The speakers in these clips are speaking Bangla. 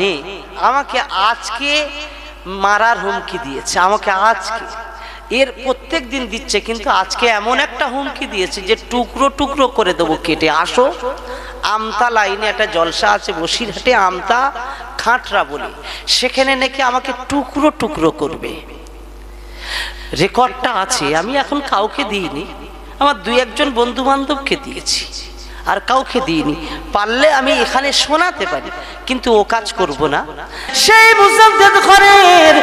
নে, আমাকে আজকে মারার হুমকি দিয়েছে, আমাকে আজকে। এর প্রত্যেক দিন দিচ্ছে, কিন্তু আজকে এমন একটা হুমকি দিয়েছে যে টুকরো টুকরো করে দেবো কেটে। আসো, আমতা লাইনে একটা জলসা আছে, বসিরহাটে আমতা খাঁটরা বলে। সেখানে নাকি আমাকে টুকরো টুকরো করবে। রেকর্ডটা আছে, আমি এখন কাউকে দিইনি, আমার দুই একজন বন্ধু বান্ধবকে দিয়েছি। আর কাউকে দিইনি। পারলে আমি এখানে শোনাতে পারি, কিন্তু ও কাজ করব না। সেই মুজাদ্দেদ ঘরের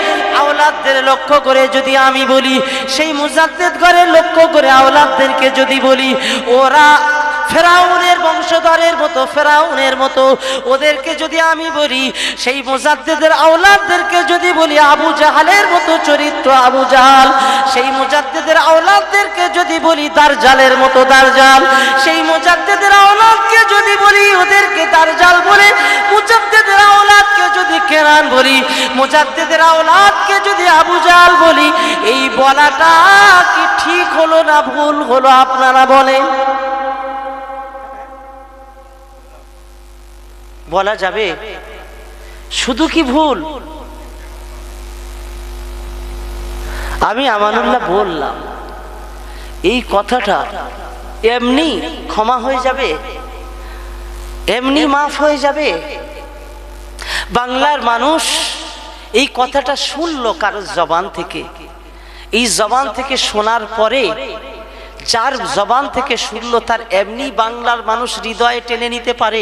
আওলাদদের লক্ষ্য করে যদি আমি বলি, সেই মুজাদ্দেদ ঘরের লক্ষ্য করে আওলাদদেরকে যদি বলি, ওরা ফেরাউনের বংশধরের মতো, ফেরাউনের মতো। ওদেরকে যদি আমি বলি, সেই মোজাদ্দেদের আওলাদদেরকে যদি বলি, আবু জাহালের মতো চরিত্র, আবু জাহাল। সেই মোজাদ্দেদের আওলাদদেরকে যদি বলি, দারজালের মতো দারজাল। সেই মোজাদ্দেদের আওলাদকে যদি বলি, ওদেরকে দারজাল বলে। মুজাদ্দেদের আওলাদকে যদি কেরান বলি, মুজাদ্দেদের আওলাদকে যদি আবু জাহাল বলি, এই বলাটা কি ঠিক হলো না ভুল হলো আপনারা বলেন? বলা যাবে? শুধু কি ভুল? আমি আমানুল্লাহ বললাম, এই কথাটা এমনি ক্ষমা হয়ে যাবে? এমনি মাফ হয়ে যাবে? বাংলার মানুষ এই কথাটা শুনল কারোর জবান থেকে। এই জবান থেকে শোনার পরে যার জবান থেকে শুনল তার এমনি বাংলার মানুষ হৃদয়ে টেনে নিতে পারে।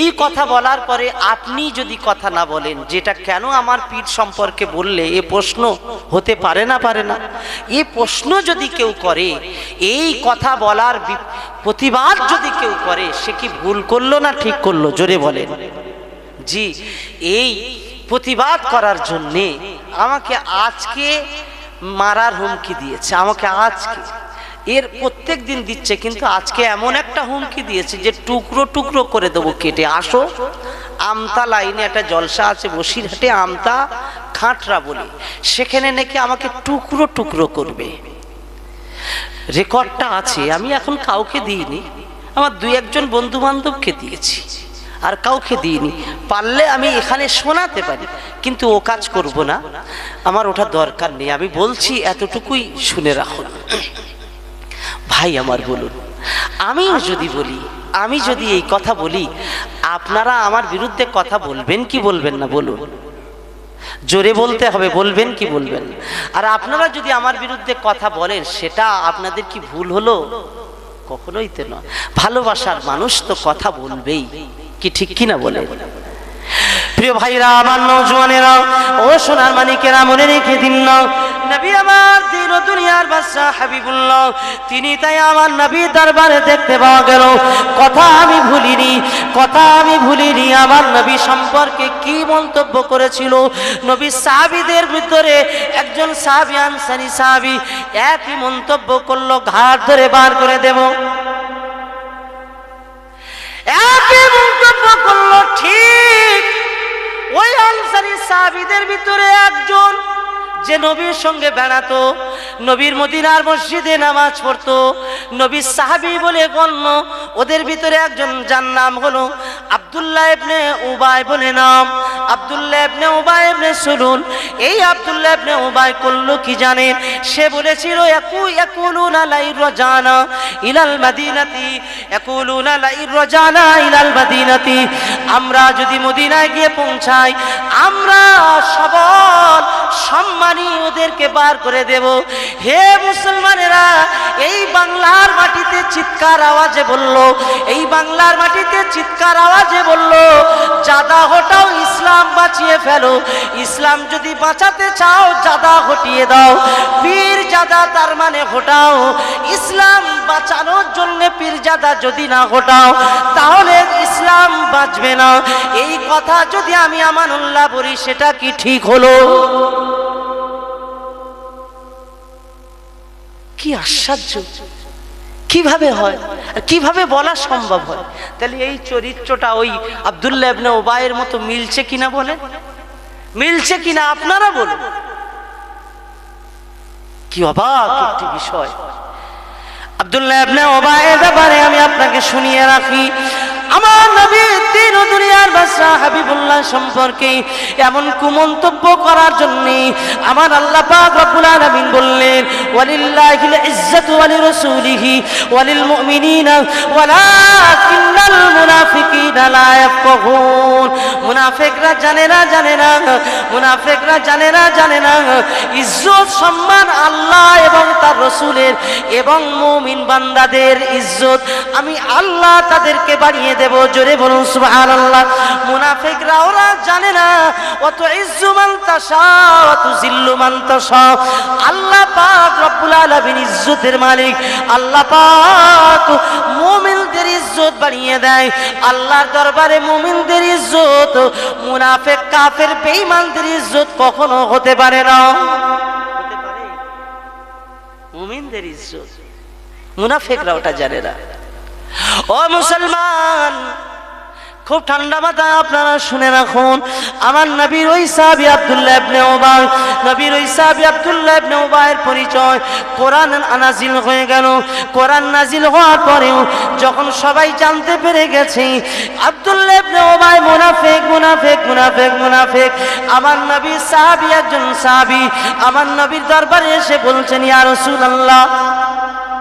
এই কথা বলার পরে আপনি যদি কথা না বলেন, যেটা কেন আমার পীর সম্পর্কে বললে এ প্রশ্ন হতে পারে না পারে না? এ প্রশ্ন যদি কেউ করে, এই কথা বলার প্রতিবাদ যদি কেউ করে, সে কি ভুল করল না ঠিক করল? জোরে বলেন। জি, এই প্রতিবাদ করার জন্যে আমাকে আজকে মারার হুমকি দিয়েছে। আমাকে আজকে এর প্রত্যেক দিন দিচ্ছে, কিন্তু আজকে এমন একটা হুমকি দিয়েছে যে টুকরো টুকরো করে দেবো কেটে। আসো, আমতা লাইনে একটা জলসা আছে, বসিরহাটে আমতা খাঁটরা বলি। সেখানে নাকি আমাকে টুকরো টুকরো করবে। রেকর্ডটা আছে, আমি এখন কাউকে দিইনি। আমার দুই একজন বন্ধু বান্ধবকে দিয়েছি, আর কাউকে দিইনি। পারলে আমি এখানে শোনাতে পারি, কিন্তু ও কাজ করব না। আমার ওটা দরকার নেই, আমি বলছি এতটুকুই শুনে রাখুন ভাই আমার বলুন আমিও যদি বলি, আমি যদি এই কথা বলি, আপনারা আমার বিরুদ্ধে কথা বলবেন কি বলবেন না বলুন? জোরে বলতে হবে, বলবেন কি বলবেন? আর আপনারা যদি আমার বিরুদ্ধে কথা বলেন, সেটা আপনাদের কি ভুল হলো? কখনোই তো নয়। ভালোবাসার মানুষ তো কথা বলবেই, কি ঠিক কিনা বলে প্রিয় ভাইরা, আমার নৌজওয়ানেরা, ও সোনার মানিকেরা, মনে রেখে দিন না। নবী আমার দিন দুনিয়ার বাদশা হাবিবুল্লাহ, তিনি তাই আমার নবী দরবারে দেখতে পাওয়া গেল। কথা আমি ভুলিনি, কথা আমি ভুলিনি, আমার নবী সম্পর্কে কি মন্তব্য করেছিল? নবী সাহাবীদের ভিতরে একজন সাহাবী, আনসারি সাহাবী, একই মন্তব্য করল, ঘাট ধরে বার করে দেব। একই মন্তব্য করল, ঠিক ওই আনসারি সাহাবিদের ভিতরে একজন যে নবীর সঙ্গে বেড়াতো, নবীর মদিনার মসজিদে নামাজ পড়তো, নবীর সাহাবী বলে গণ্য, ওদের ভিতরে একজন যার নাম হলো আব্দুল্লাহ ইবনে উবাই বলে নাম। আব্দুল্লাহ ইবনে উবাই ইবনে সুলুন, এই আব্দুল্লাহ ইবনে উবাই করল কি জানেন সে বলেছিল, একু ইয়াকুলুনা লাই রাজানা ইলাল মাদিনাতি ইয়াকুলুনা লাই রাজানা ইলাল মাদিনাতি। আমরা যদি মদিনায় গিয়ে পৌঁছাই, আমরা সবল সম্মানী ওদেরকে বার করে দেব। হে মুসলমানেরা, এই বাংলার মাটিতে চিৎকার আওয়াজে বলল, এই বাংলার মাটিতে চিৎকার আওয়াজে বলল, জাদা হটাও ইসলাম বাঁচিয়ে ফেলো। ইসলাম যদি বাঁচাতে চাও, জাদা হটিয়ে দাও। পীর জাদা তার মানে হটাও। ইসলাম বাঁচানোর জন্য পীর জাদা যদি না হটাও, তাহলে ইসলাম বাঁচবে না। এই কথা যদি আমি আমানুল্লাহ বলি, সেটা কি ঠিক হলো? কি আশ্চর্য। কীভাবে হয়? আর কীভাবে বলা সম্ভব হয়? তাহলে এই চরিত্রটা ওই আবদুল্লাহ ইবনে ওবায়ের মতো মিলছে কিনা বলে? মিলছে কিনা আপনারা বলুন। কি অবাক একটি বিষয়। আবদুল্লাহ ইবনে ওবায়ের ব্যাপারে আমি আপনাকে শুনিয়ে রাখি। আমার নবী তিন দুনিয়ার বাদশাহ হাবিবুল্লাহ সম্পর্কে এমন কুমন্তব্য করার জন্য আমার আল্লাহ পাক রব্বুল আলামিন বললেন, ওয়ালিল্লাহিল ইজ্জাতু ওয়ালি রাসূলিহি ওয়ালিল মুমিনিনা ওয়ালাকিন্নাল মুনাফিকিনা মুনাফিকরা জানে না জানে না মুনাফিকরা জানে না জানে না ইজ্জত, সম্মান আল্লাহ এবং তার রসুলের এবং মুমিন বান্দাদের ইজ্জত আমি আল্লাহ তাদেরকে বাড়িয়ে দেব, জোরে বলুন সুবহানাল্লাহ। মুনাফিকরা ওরা জানে না অত ইজ্জু মান তাশা, অত জিল্লু মান আল্লাহ পাক রব্বুল আলামিন ইজ্জতের মালিক। আল্লাহ পাক মুমিনদের ইজ্জত বাড়িয়ে দেয় আল্লাহর দরবারে মুমিনদের ইজ্জত, মুনাফেক, কাফের, বেঈমানদের ইজ্জত কখনো হতে পারে না। হতে পারে। মুমিনদের ইজ্জত। মুনাফেকরা ওটা জানে না। ও মুসলমান খুব ঠান্ডা মাথা, আপনারা শুনে রাখুন। আমার নবীর ওই সাহাবি আব্দুল্লাহ ইবনে ওবাই নবীর ওই সাহাবি আব্দুল্লাহ ইবনে ওবাইয়ের পরিচয় কোরআন নাজিল হয়ে গেল। কোরআন নাজিল হওয়ার পরেও যখন সবাই জানতে পেরে গেছে, আব্দুল্লাহ ইবনে ওবাই মুনাফিক মুনাফিক মুনাফিক মুনাফিক। আমার নবী সাহাবি একজন সাহাবি, আমার নবীর দরবারে এসে বলছেন, ইয়া রাসূলুল্লাহ।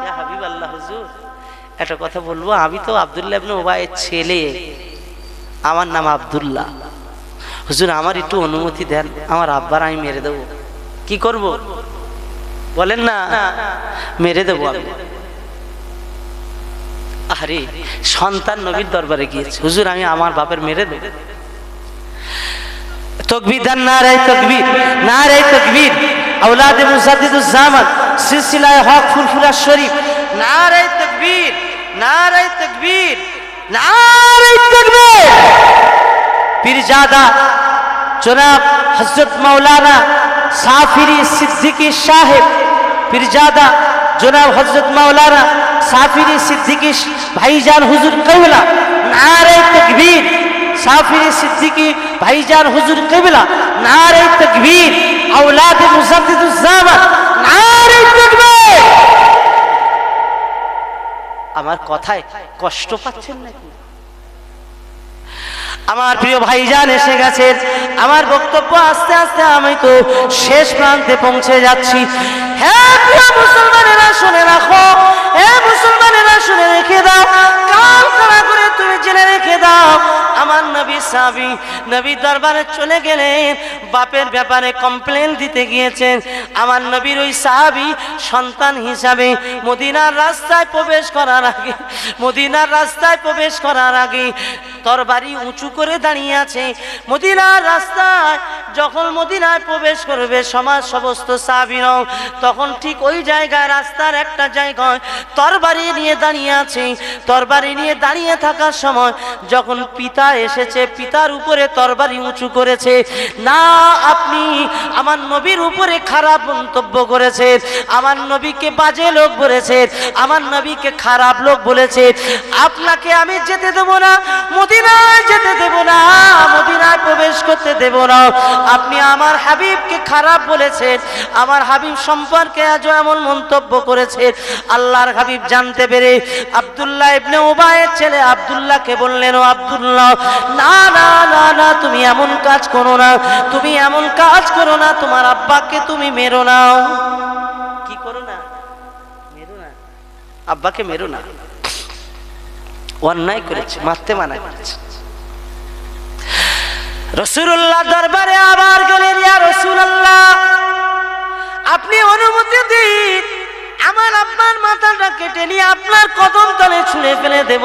ইয়া হাবিবাল্লাহ, হুজুর, একটা কথা বলব, আমি তো আব্দুল্লাহ ইবনে ওবাইয়ের ছেলে। আমার নাম আবদুল্লাহ। হুজুর আমার একটু অনুমতি দেন, আমার আব্বার আমি মেরে দেবো। কি করব? বলেন না, মেরে দেবো আরে, সন্তান নবীর দরবারে গিয়েছে। হুজুর, আমি আমার বাপের মেরে দেবো। তকবীর দেন না রে তকবীর, না রে তকবীর। আওলাদে মুসাদ্দিদুজ জামান সিলসিলায়ে হক ফুলফুলা শরীফ। না রে তকবীর, না রে তকবীর। না রে তকবীর পীরজাদা জনাব হযরত মাওলানা সাফিরি সিদ্দিকী সাহেব পীরজাদা জনাব হযরত মাওলানা সাফিরি সিদ্দিকী ভাইজান হুজুর কওলা না রে তকবীর সাফিরি সিদ্দিকী ভাইজান হুজুর কেবলা নারে তকবীর আমার কথায় কষ্ট পাচ্ছেন নাকি? আমার প্রিয় ভাইজান এসে গেছে আমার বক্তব্য আস্তে আস্তে আমি তো শেষ প্রান্তে পৌঁছে যাচ্ছি। হ্যাঁ শুনে রাখো। হ্যাঁ শুনে রেখে দাও। কাল করে তুমি জেনে রেখে দাও। আমার নবী সাবি নবী দরবারে চলে গেলেন, বাপের ব্যাপারে কমপ্লেন দিতে গিয়েছেন। আমার নবীর ওই সাহাবি সন্তান হিসাবে মদিনার রাস্তায় প্রবেশ করার আগে, মদিনার রাস্তায় প্রবেশ করার আগে তরবারি উঁচু করে দাঁড়িয়ে আছে। মদিনার রাস্তায় যখন মদিনায় প্রবেশ করবে সমাজ সমস্ত সাবিরাও তখন ঠিক ওই জায়গায়, রাস্তার একটা জায়গায় তরবারি নিয়ে দাঁড়িয়ে আছে। তরবারি নিয়ে দাঁড়িয়ে থাকার সময় যখন পিতা এসেছে, পিতার উপরে তরবারি উঁচু করেছে। না, আপনি আমার নবীর উপরে খারাপ মন্তব্য করেছেন। আমার নবীকে বাজে লোক বলেছেন, আমার নবীকে খারাপ লোক বলেছে আপনাকে আমি যেতে দেবো না, মদিনায় যেতে দেব না, মদিনায় প্রবেশ করতে দেব না। আপনি আমার হাবিবকে খারাপ বলেছেন, আমার হাবিব সম্পর্কে আজও এমন মন্তব্য করেছেন। আল্লাহর হাবিব জানতে পেরে আব্দুল্লাহ ইবনে উবায়ের ছেলে আব্দুল্লাহকে বললেন, ও আব্দুল্লাহ না না না না, তুমি এমন কাজ করো না। তুমি এমন কাজ করো না, তোমার আব্বাকে তুমি মেরো নাও কি করো না? মেরো না। আব্বাকে মেরো না। অন্যায় করেছে, মারতে মানা করেছে। রসুল্লাহ দরবারে আবার গেলেন রসুল্লাহ আপনি অনুমতি দিন। আমার আব্বার মাথাটা কেটে নিয়ে আপনার কদম তলে ছুঁড়ে ফেলে দেব।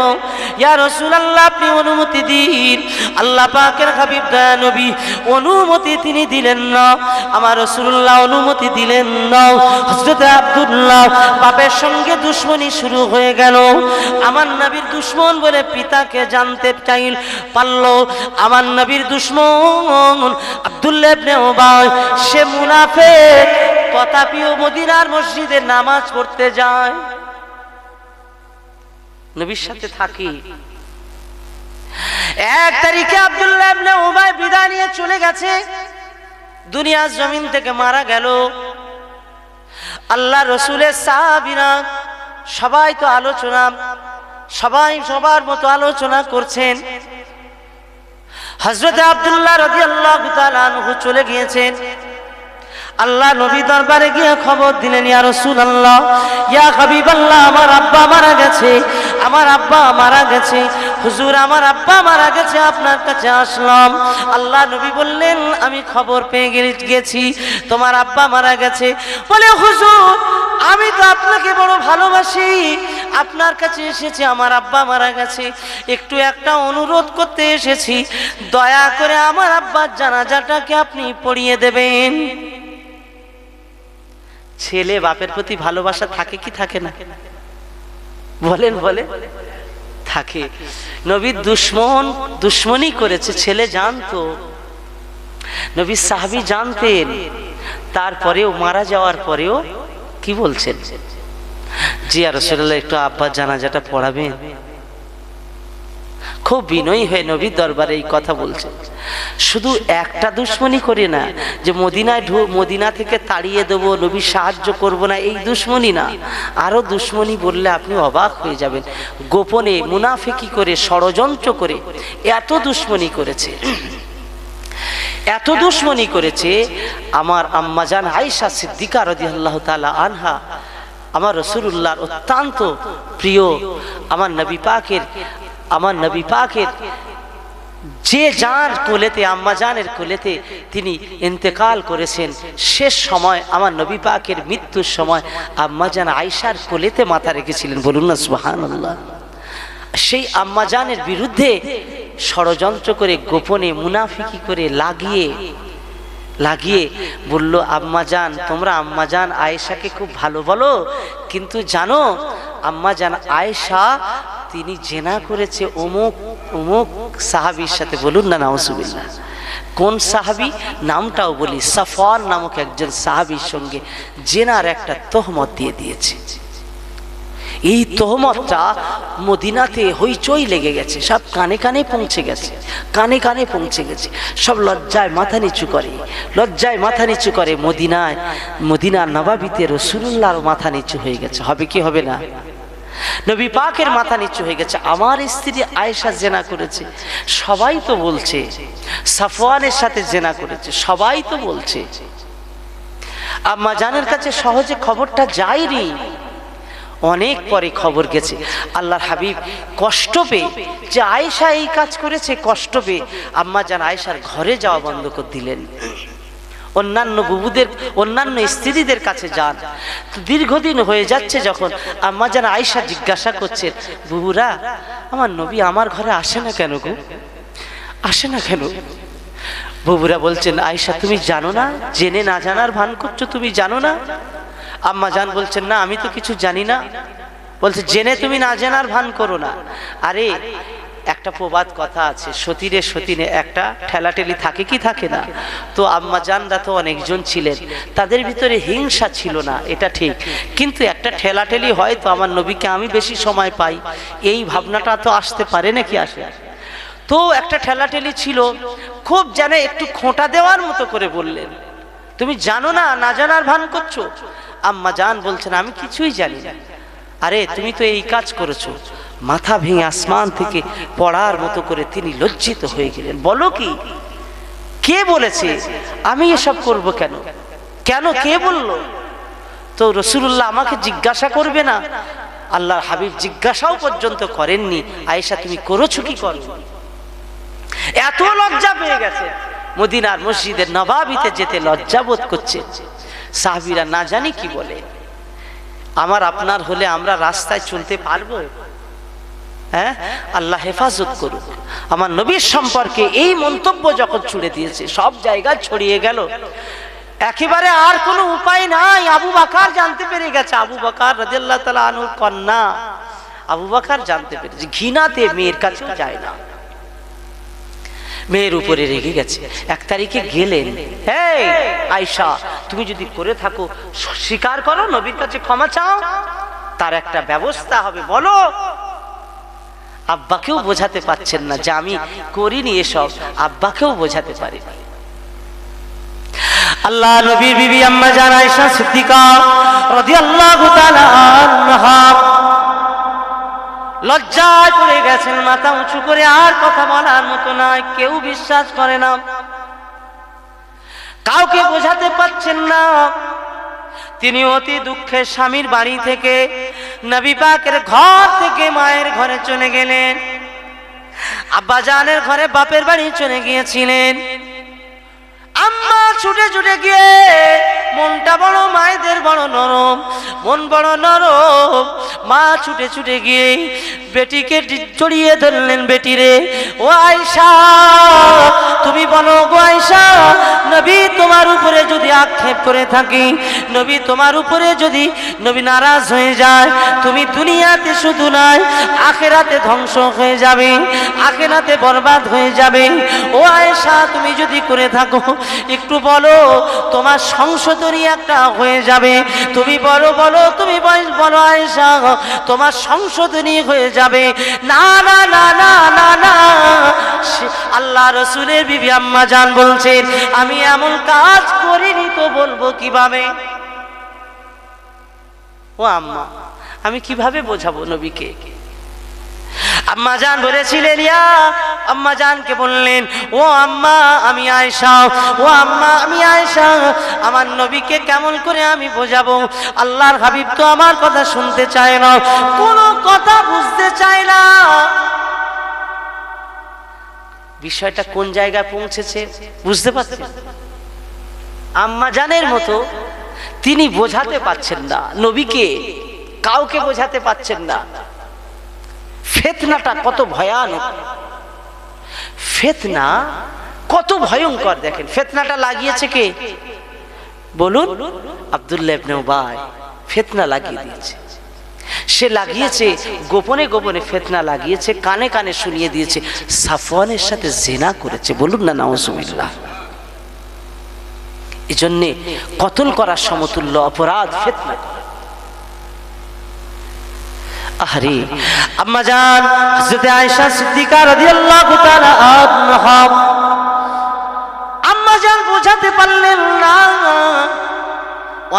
ইয়া রসুলাল্লাহ, আপনি অনুমতি দিন। আল্লাহ পাকের হাবিব দয়া নবী, অনুমতি তিনি দিলেন না। আমার রসুল্লাহ অনুমতি দিলেন না। হজরত আব্দুল্লাহ বাপের সঙ্গে দুশ্মনী শুরু হয়ে গেল। আমার নবীর দুশ্মন বলে পিতাকে জানতে চাইল পারল। আমার নবীর দুশ্মন আব্দুল্লাহ ইবনে সে মুনাফেক। তথাপিও মদিনার মসজিদে নামাজ পড়তে যায়। নবীর সাথে থাকি। এক তারিখে আব্দুল্লাহ উবাই বিদায় নিয়ে চলে গেছে। দুনিয়ার জমিন থেকে মারা গেল। আল্লাহ রসুলের সাহাবিরা সবাই তো আলোচনা, সবাই সবার মতো আলোচনা করছেন। হজরত আবদুল্লাহ রদি আল্লাহ চলে গিয়েছেন। আল্লাহ নবী দরবারে গিয়ে খবর দিলেন, ইয়া রসুল আল্লাহ ইয়া হাবিব আল্লাহ আমার আব্বা মারা গেছে, আমার আব্বা মারা গেছে, হুজুর, আমার আব্বা মারা গেছে, আপনার কাছে আসলাম। আল্লাহ নবী বললেন, আমি খবর পেয়ে গেছি, তোমার আব্বা মারা গেছে। বলে, হুজুর, আমি তো আপনাকে বড় ভালোবাসি, আপনার কাছে এসেছি, আমার আব্বা মারা গেছে, একটু একটা অনুরোধ করতে এসেছি, দয়া করে আমার আব্বার জানাজাটাকে আপনি পড়িয়ে দেবেন। ছেলে বাপের প্রতি ভালোবাসা থাকে কি থাকে না? বলেন বলে থাকে। নবীর দুশ্মন, দুশ্মনী করেছে, ছেলে জানতো। নবী সাহাবি জানতেন। তারপরেও মারা যাওয়ার পরেও কি বলছেন? জি, আর রসুল্লাহ একটু আব্বা জানাজাটা পড়াবেন। খুব বিনয়ী হয়ে নবীর দরবারে এই কথা বলছে। শুধু একটা দুশ্মনী করে না, যে মদিনায় ঢু মদিনা থেকে তাড়িয়ে দেবো নবী সাহায্য করব না, এই দুশ্মনী না। আরও দুশ্মনী বললে আপনি অবাক হয়ে যাবেন। গোপনে মুনাফিকি করে, ষড়যন্ত্র করে এত দুশ্মনী করেছে। এত দুশ্মনী করেছে, আমার আম্মাজান আয়েশা সিদ্দিকা রদিয়াল্লাহ তালা আনহা, আমার রসুল্লাহর অত্যন্ত প্রিয়, আমার নবী পাকের আমার নবী পাকের যে যার কোলেতে আম্মাজানের কোলেতে তিনি ইন্তেকাল করেছেন, শেষ সময় আমার নবী পাকের মৃত্যুর সময় আম্মাজান আয়েশার কোলেতে মাথা রেখেছিলেন, বলুন না সুবহানাল্লাহ। সেই আম্মাজানের বিরুদ্ধে ষড়যন্ত্র করে, গোপনে মুনাফিকি করে লাগিয়ে লাগিয়ে বলল, আম্মা আম্মাজান তোমরা আম্মা আম্মাজান আয়েশাকে খুব ভালো বলো, কিন্তু জানো, আম্মা আম্মাজান আয়েশা তিনি জেনা করেছে অমুক অমুক সাহাবির সাথে। বলুন না, নাউজুবিল্লাহ। কোন সাহাবি? নামটাও বলি। সাফওয়ান নামক একজন সাহাবির সঙ্গে জেনার একটা তহমত দিয়ে দিয়েছে। এই তহমতটা মদিনাতে হইচই লেগে গেছে। সব কানে কানে পৌঁছে গেছে। কানে কানে পৌঁছে গেছে। সব লজ্জায় মাথা নিচু করে। লজ্জায় মাথা নিচু করে মদিনায়। মদিনার নবাবিতে রসুল্লাহর মাথা নিচু হয়ে গেছে। হবে কি হবে না? নবী পাকের মাথা নিচু হয়ে গেছে। আমার স্ত্রী আয়েশা জেনা করেছে। সবাই তো বলছে। সাফওয়ানের সাথে জেনা করেছে। সবাই তো বলছে। আম্মা জানের কাছে সহজে খবরটা যায়নি। অনেক পরে খবর গেছে। আল্লাহর হাবিব কষ্ট পেয়ে যে আয়েশা এই কাজ করেছে, কষ্ট পেয়ে আম্মা জান আয়েশার ঘরে যাওয়া বন্ধ করে দিলেন। অন্যান্য বুবুদের, অন্যান্য স্ত্রীদের কাছে যান। দীর্ঘদিন হয়ে যাচ্ছে যখন আম্মা যেন আয়সা জিজ্ঞাসা করছেন বুবুরা, আমার নবী আমার ঘরে আসে না কেন গো? আসে না কেন? বুবুরা বলছেন আয়সা তুমি জানো না? জেনে না জানার ভান করছ তুমি জানো না? আম্মা জান বলছেন, না, আমি তো কিছু জানি না। বলছে, জেনে তুমি না জানার ভান করো না। আরে একটা প্রবাদ কথা আছে, সতীরে সতীনে একটা ঠেলাঠেলি থাকে কি থাকে না? তো আম্মা জানরা তো অনেকজন ছিলেন, তাদের ভিতরে হিংসা ছিল না, এটা ঠিক। কিন্তু একটা ঠেলাঠেলি হয় তো আমার নবীকে আমি বেশি সময় পাই, এই ভাবনাটা তো আসতে পারে নাকি আসে? তো একটা ঠেলাঠেলি ছিল, খুব যেন একটু খোঁটা দেওয়ার মতো করে বললেন, তুমি জানো না না জানার ভান করছ? আম্মা জান বলছেন, আমি কিছুই জানি না। আরে, তুমি তো এই কাজ করেছ। মাথা ভেঙে আসমান থেকে পড়ার মতো করে তিনি লজ্জিত হয়ে গেলেন। বলো কি? কে বলেছে, আমি এসব করব কেন? কেন কে বলল? তো রসুল্লাহ আমাকে জিজ্ঞাসা করবে না। আল্লাহর হাবিব জিজ্ঞাসাও পর্যন্ত করেননি, আয়েশা তুমি করেছ কি করো? এত লজ্জা পেয়ে গেছে। মদিনার মসজিদের নবাবিতে যেতে লজ্জা বোধ করছে। সাহাবিরা না জানি কি বলে। আমার আপনার হলে আমরা রাস্তায় চলতে পারব? হ্যাঁ? আল্লাহ হেফাজত করুক। আমার নবীর সম্পর্কে এই মন্তব্য যখন ছুড়ে দিয়েছে, সব জায়গায় ছড়িয়ে গেল। একেবারে আর কোনো উপায় নাই। আবু বাকার জানতে পেরে গেছে। আবু বাকার রাজিয়াল্লাহ তালা আনুর কন্যা। আবু বাকার জানতে পেরেছে ঘৃণাতে মেয়ের কাছে যায় না। মেয়ের উপরে রেগে গেছে। এক তারিখে গেলেন। এই আয়সা তুমি যদি করে থাকো, স্বীকার করো, নবীর কাছে ক্ষমা চাও। তার একটা ব্যবস্থা হবে, বলো। আব্বাকেও বোঝাতে পাচ্ছেন না যে আমি করিনি এসব, আব্বাকেও বোঝাতে পারি আল্লাহ নবীর বিবি আম্মা জান আয়েশা সিদ্দিকা রাদিয়াল্লাহু তাআলা আনহা। লজ্জায় পড়ে গেছেন, মাথা উঁচু করে আর কথা বলার মতো নয়, কেউ বিশ্বাস করে না। কাউকে বোঝাতে পারছেন না। তিনি অতি দুঃখে স্বামীর বাড়ি থেকে নবী পাকের ঘর থেকে মায়ের ঘরে চলে গেলেন। আব্বা জানের ঘরে বাপের বাড়ি চলে গিয়েছিলেন। আম্মা ছুটে ছুটে গিয়ে মনটা বড়, মায়েদের বড় নরম, মন বড় নরম। মা ছুটে ছুটে গিয়ে বেটিকে জড়িয়ে ধরলেন বেটিরে, ও আয়সা তুমি বলো গো আয়সা যদি আক্ষেপ করে থাকি, নবী তোমার উপরে যদি নবী নারাজ হয়ে যায়, তুমি দুনিয়াতে শুধু নয়, আখেরাতে ধ্বংস হয়ে যাবে, আখেরাতে বরবাদ হয়ে যাবে। ও আয়েশা, তুমি যদি করে থাকো, একটু বলো, তোমার সংশোধনী একটা হয়ে যাবে। তুমি বলো বলো, তুমি বল- বলো আয়েশা, তোমার সংশোধনী হয়ে যাবে। না না না না না না আল্লাহ রসুলের বিবি আম্মা জান বলছেন, আমি এমন কাজ করিনি তো বলব কীভাবে? ও আম্মা, আমি কীভাবে বোঝাবো নবীকে? আম্মা জান বলেছিলেন, ইয়া আম্মা জানকে বললেন, ও আম্মা, আমি আয়েশা, ও আম্মা, আমি আয়েশা, আমার নবীকে কেমন করে আমি বোঝাবো? আল্লাহর হাবিব তো আমার কথা শুনতে চায় না, কোনো কথা বুঝতে চায় না। বিষয়টা কোন জায়গায় পৌঁছেছে বুঝতে পারছেন? আম্মা জানের মতো তিনি বোঝাতে পাচ্ছেন না, নবীকে কাউকে বোঝাতে পাচ্ছেন না। ফেতনাটা কত ভয়ানক। ফেতনা কত ভয়ঙ্কর দেখেন। ফেতনাটা লাগিয়েছে কে? বলুন, আব্দুল্লাহ ফেতনা লাগিয়ে দিয়েছে। সে লাগিয়েছে, গোপনে গোপনে ফেতনা লাগিয়েছে, কানে কানে শুনিয়ে দিয়েছে। সাফওয়ানের সাথে জেনা করেছে। বলুন না, নাউজুবিল্লাহ। এজন্যে কতল করার সমতুল্য অপরাধ ফেতনা। আরে আম্মা জান, হযরত আয়েশা সিদ্দিকা রাদিয়াল্লাহু তাআলা আনহা, আম্মা জান পারলেন না।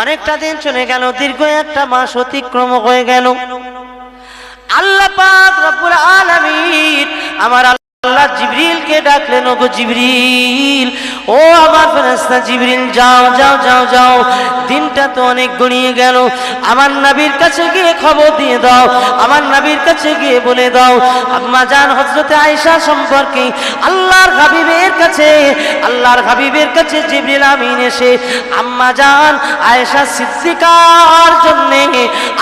অনেকটা দিন চলে গেল, দীর্ঘ একটা মাস অতিক্রম হয়ে গেল। আল্লাহ পাক রব্বুল আলামিন আমার আল্লাহ জিবরিলকে ডাকলেন ওগো জিবরিল, ও আমার ফেরেশতা জিবরিল, যাও যাও যাও যাও, দিনটা তো অনেক গড়িয়ে গেল। আমার নবীর কাছে গিয়ে খবর দিয়ে দাও, আমার নবীর কাছে গিয়ে বলে দাও, আম্মা জান হযরতে আয়েশা সম্পর্কে আল্লাহর হাবিবের কাছে, আল্লাহর হাবিবের কাছে জিবরিল আমিন এসে, আম্মা জান, আয়েশা সিদ্দিকার জন্য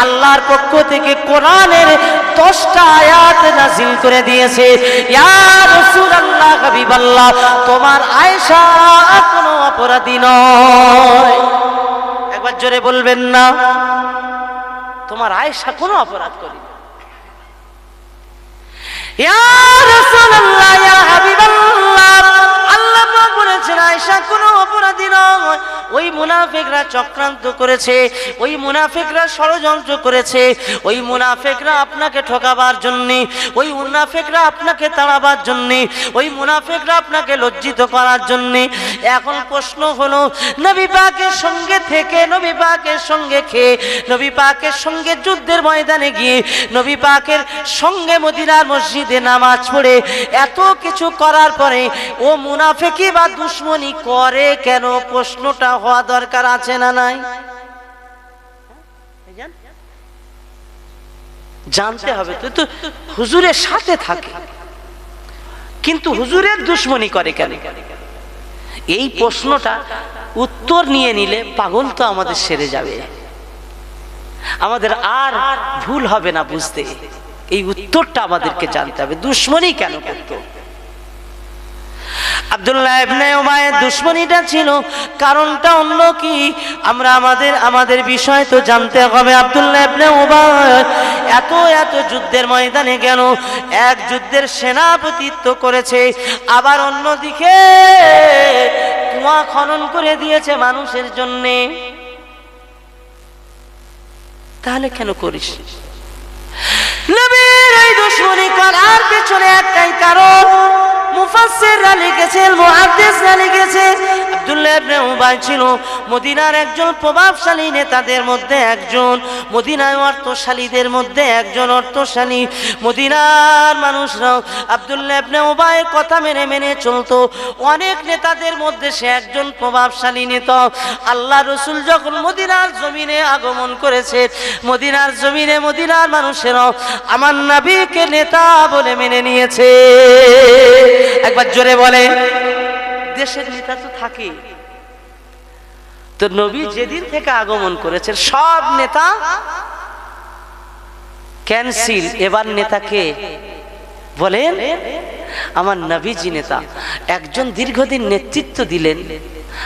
আল্লাহর পক্ষ থেকে কোরআনের দশটা আয়াত নাজিল করে দিয়েছে। তোমার আয়েশা কোনো অপরাধী নয়। একবার জোরে বলবেন না, তোমার আয়সা কোনো অপরাধ করি ইয়া রাসূলুল্লাহ হাবিবাল্লাহ আয়েশা কোনো অপরাধী নয়। ওই মুনাফিকরা চক্রান্ত করেছে, ওই মুনাফিকরা ষড়যন্ত্র করেছে, ওই মুনাফিকরা আপনাকে ঠকাবার জন্যে, ওই মুনাফিকরা আপনাকে তাড়াবার জন্যে, ওই মুনাফিকরা আপনাকে লজ্জিত করার জন্যে। এখন প্রশ্ন হলো, নবী পাকের সঙ্গে থেকে, নবী পাকের সঙ্গে খেয়ে, নবী পাকের সঙ্গে যুদ্ধের ময়দানে গিয়ে, নবী পাকের সঙ্গে মদিনার মসজিদে নামাজ পড়ে, এত কিছু করার পরে ও মুনাফেকি বা দুশ্মনী করে কেন? প্রশ্নটা হওয়া দরকার আছে না নাই? জানতে হবে তুই তো হুজুরের সাথে থাকে। কিন্তু হুজুরের দুশ্মনী করে কেন? এই প্রশ্নটা উত্তর নিয়ে নিলে পাগল তো আমাদের সেরে যাবে। আমাদের আর ভুল হবে না বুঝতে। এই উত্তরটা আমাদেরকে জানতে হবে। দুশ্মনী কেন করতো? আব্দুল্লাহ ইবনে উমায়ের দুশ্মনীটা ছিল। কারণটা অন্য কি? আমরা আমাদের আমাদের বিষয় তো জানতে হবে আব্দুল্লাহ ইবনে উমায় এত এত যুদ্ধের ময়দানে গেল এক যুদ্ধের সেনাপতিত্ব করেছে, আবার অন্যদিকে কুয়া খনন করে দিয়েছে মানুষের জন্যে। তাহলে কেন করিস? নবীর এই দুশ্মনী করার পেছনে একটাই কারণ মুফাসসিররা লিখেছেন মুহাদ্দিসরা লিখেছে। আব্দুল্লাহ ইবনে উবাই ছিল মদিনার একজন প্রভাবশালী নেতাদের মধ্যে একজন, মদিনায় অর্থশালীদের মধ্যে একজন অর্থশালী। মদিনার মানুষরাও আব্দুল্লাহ ইবনে উবাইয়ের কথা মেনে মেনে চলতো। অনেক নেতাদের মধ্যে সে একজন প্রভাবশালী নেতা। আল্লাহ রসুল যখন মদিনার জমিনে আগমন করেছে, মদিনার জমিনে মদিনার মানুষেরাও আমার নাবিকে নেতা বলে মেনে নিয়েছে। একবার জোরে বলে। দেশের নেতা তো থাকে। তো নবী যেদিন থেকে আগমন করেছেন, সব নেতা ক্যান্সিল এবার নেতাকে বলেন, আমার নবীজি নেতা, একজন দীর্ঘদিন নেতৃত্ব দিলেন।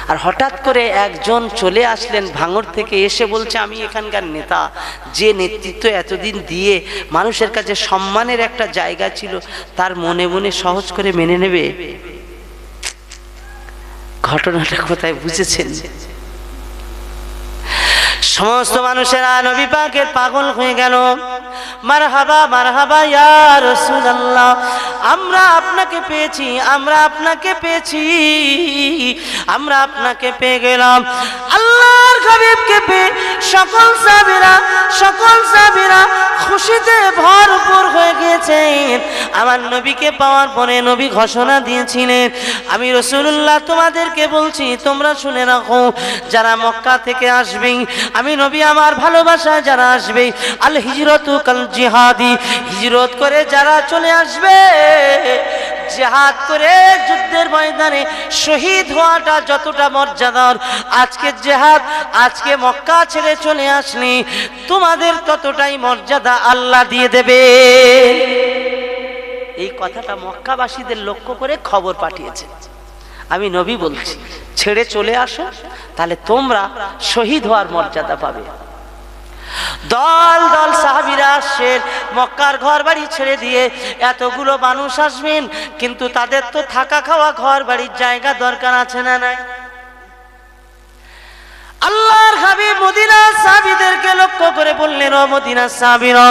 আর হঠাৎ করে একজন চলে আসলেন ভাঙর থেকে, এসে বলছে, আমি এখানকার নেতা। যে নেতৃত্ব এতদিন দিয়ে মানুষের কাছে সম্মানের একটা জায়গা ছিল, তার মনে মনে সহজ করে মেনে নেবে? ঘটনাটা কোথায় বুঝেছেন? সমস্ত মানুষেরা নবী পাকের পাগল হয়ে গেল। মারহাবা মারহাবা, ইয়া রাসূলুল্লাহ। আমরা আপনাকে পেয়েছি, আমরা আপনাকে পেয়েছি, আমরা আপনাকে পেয়ে গেলাম। আল্লাহর হাবিবকে পেয়ে সকল সাবিরা সকল সাবিরা খুশিতে ভরপুর হয়ে গিয়েছেন। আমার নবীকে পাওয়ার পরে নবী ঘোষণা দিয়েছিলেন, আমি রসুল্লাহ তোমাদেরকে বলছি, তোমরা শুনে রাখো, যারা মক্কা থেকে আসবে, আমি নবী আমার ভালোবাসা যারা আসবে আল হিজরত কাল জিহাদি হিজরত করে যারা চলে আসবে, জেহাদ করে যুদ্ধের ময়দানে শহীদ হওয়াটা যতটা মর্যাদার। আজকে জেহাদ, আজকে মক্কা ছেড়ে চলে আসলি তোমাদের ততটাই মর্যাদা আল্লাহ দিয়ে দেবে। এই কথাটা মক্কাবাসীদের লক্ষ্য করে খবর পাঠিয়েছে। আমি নবী বলছি, ছেড়ে চলে আসো, তাহলে তোমরা শহীদ হওয়ার মর্যাদা পাবে। দল দল সাহাবিরা আসছেন, মক্কার ঘর বাড়ি ছেড়ে দিয়ে এতগুলো মানুষ আসবেন, কিন্তু তাদের তো থাকা খাওয়া ঘর বাড়ির জায়গা দরকার আছে না নাই? আল্লাহর হাবিব মদিনা সাহাবীদেরকে লক্ষ্য করে বললেন মদিনা সাহাবীরা,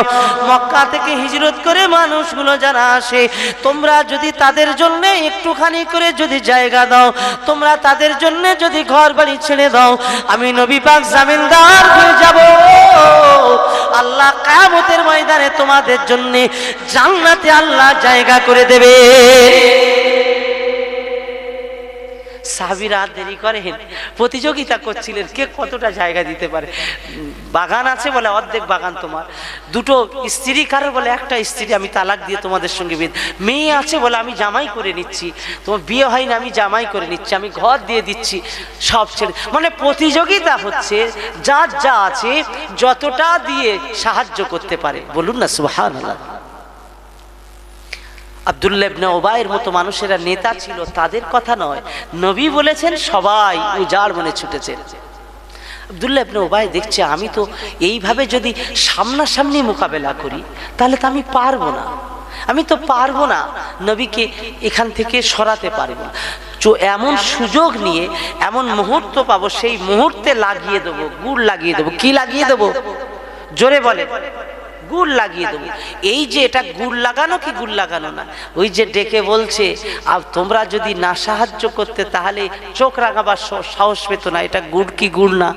মক্কা থেকে হিজরত করে মানুষগুলো যারা আসে, তোমরা যদি তাদের জন্য একটুখানি করে যদি জায়গা দাও, তোমরা তাদের জন্য যদি ঘর বাড়ি ছেড়ে দাও, আমি নবী পাক জামিনদার হয়ে যাব। আল্লাহ কায়ামতের ময়দানে তোমাদের জন্য জান্নাতে আল্লাহ জায়গা করে দেবে। সাহাবিরা আর দেরি করেন। প্রতিযোগিতা করছিলেন, কে কতটা জায়গা দিতে পারে? বাগান আছে বলে অর্ধেক বাগান তোমার। দুটো স্ত্রী কারও বলে একটা স্ত্রী, আমি তালাক দিয়ে তোমাদের সঙ্গে বিয়ে মেয়ে আছে বলে আমি জামাই করে নিচ্ছি। তোমার বিয়ে হয় না, আমি জামাই করে নিচ্ছি, আমি ঘর দিয়ে দিচ্ছি সব ছেড়ে মানে প্রতিযোগিতা হচ্ছে, যার যা আছে যতটা দিয়ে সাহায্য করতে পারে। বলুন না সুহান আবদুল্লাহ ওবায়ের মতো মানুষেরা নেতা ছিল, তাদের কথা নয়। নবী বলেছেন, সবাই উজাড় মনে ছুটেছেন আবদুল্লাহ ইবনে ওবায় দেখছে, আমি তো এইভাবে যদি সামনাসামনি মোকাবেলা করি, তাহলে তো আমি পারব না। আমি তো পারব না নবীকে এখান থেকে সরাতে পারব না। এমন সুযোগ নিয়ে, এমন মুহূর্ত পাবো, সেই মুহূর্তে লাগিয়ে দেবো, গুড় লাগিয়ে দেবো। কি লাগিয়ে দেবো? জোরে বলে। গুড় লাগিয়ে দেবো। এই যে এটা গুড় লাগানো কি গুড় লাগানো না? ওই যে ডেকে বলছে আর তোমরা যদি না সাহায্য করতে তাহলে চোখ রাগাবার সাহস পেত না। এটা গুড় কি গুড় না?